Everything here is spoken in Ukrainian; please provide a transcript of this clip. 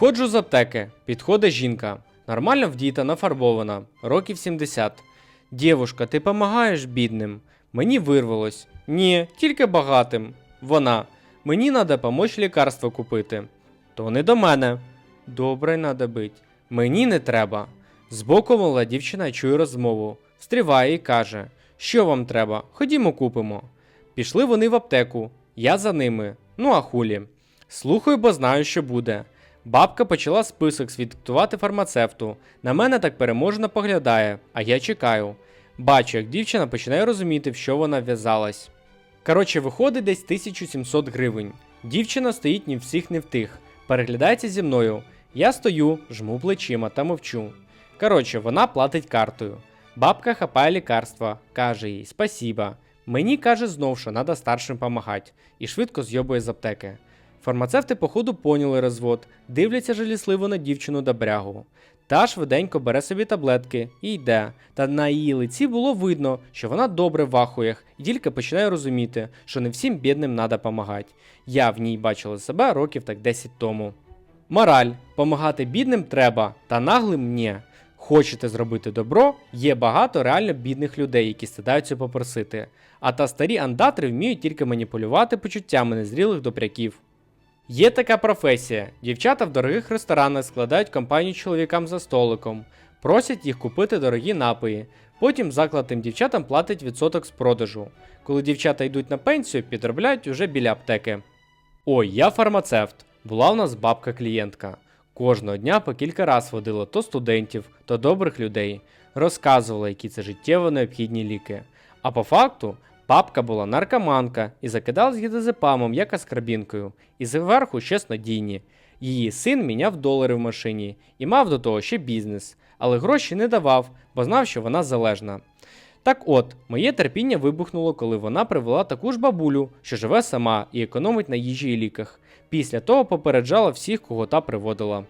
Виходжу з аптеки, підходить жінка. Нормально вдіта, нафарбована, років 70. Дівушка, ти помагаєш бідним? Мені вирвалось. Ні, тільки багатим. Вона. Мені надо помочь лікарство купити. То не до мене. Добре, надо бить. Мені не треба. Збоку мала дівчина чує розмову, встріває і каже: Що вам треба? Ходімо купимо. Пішли вони в аптеку, я за ними. Ну а хулі. Слухаю, бо знаю, що буде. Бабка почала список свідктувати фармацевту. На мене так переможно поглядає, а я чекаю. Бачу, як дівчина починає розуміти, в що вона в'язалась. Коротше, виходить десь 1700 гривень. Дівчина стоїть ні всіх, ні в тих. Переглядається зі мною. Я стою, жму плечима та мовчу. Коротше, вона платить картою. Бабка хапає лікарства, каже їй спасіба. Мені каже знов, що треба старшим помагати, і швидко зйобує з аптеки. Фармацевти, походу, поняли розвод, дивляться жалісливо на дівчину добрягу. Та швиденько бере собі таблетки і йде. Та на її лиці було видно, що вона добре в ахуях і тільки починає розуміти, що не всім бідним треба помагати. Я в ній бачила себе років так 10 тому. Мораль: помагати бідним треба, та наглим ні. Хочете зробити добро, є багато реально бідних людей, які стидаються попросити. А та старі андатри вміють тільки маніпулювати почуттями незрілих добряків. Є така професія: дівчата в дорогих ресторанах складають компанію чоловікам за столиком, просять їх купити дорогі напої. Потім заклад тим дівчатам платить відсоток з продажу. Коли дівчата йдуть на пенсію, підробляють уже біля аптеки. Ой, я фармацевт. Була у нас бабка клієнтка. Кожного дня по кілька раз водила то студентів, то добрих людей, розказувала, які це життєво необхідні ліки. А по факту, бабка була наркоманка і закидала з гідозепамом, як аскарбінкою, і зверху ще снодійні. Її син міняв долари в машині і мав до того ще бізнес, але гроші не давав, бо знав, що вона залежна. Так от, моє терпіння вибухнуло, коли вона привела таку ж бабулю, що живе сама і економить на їжі і ліках. Після того попереджала всіх, кого та приводила.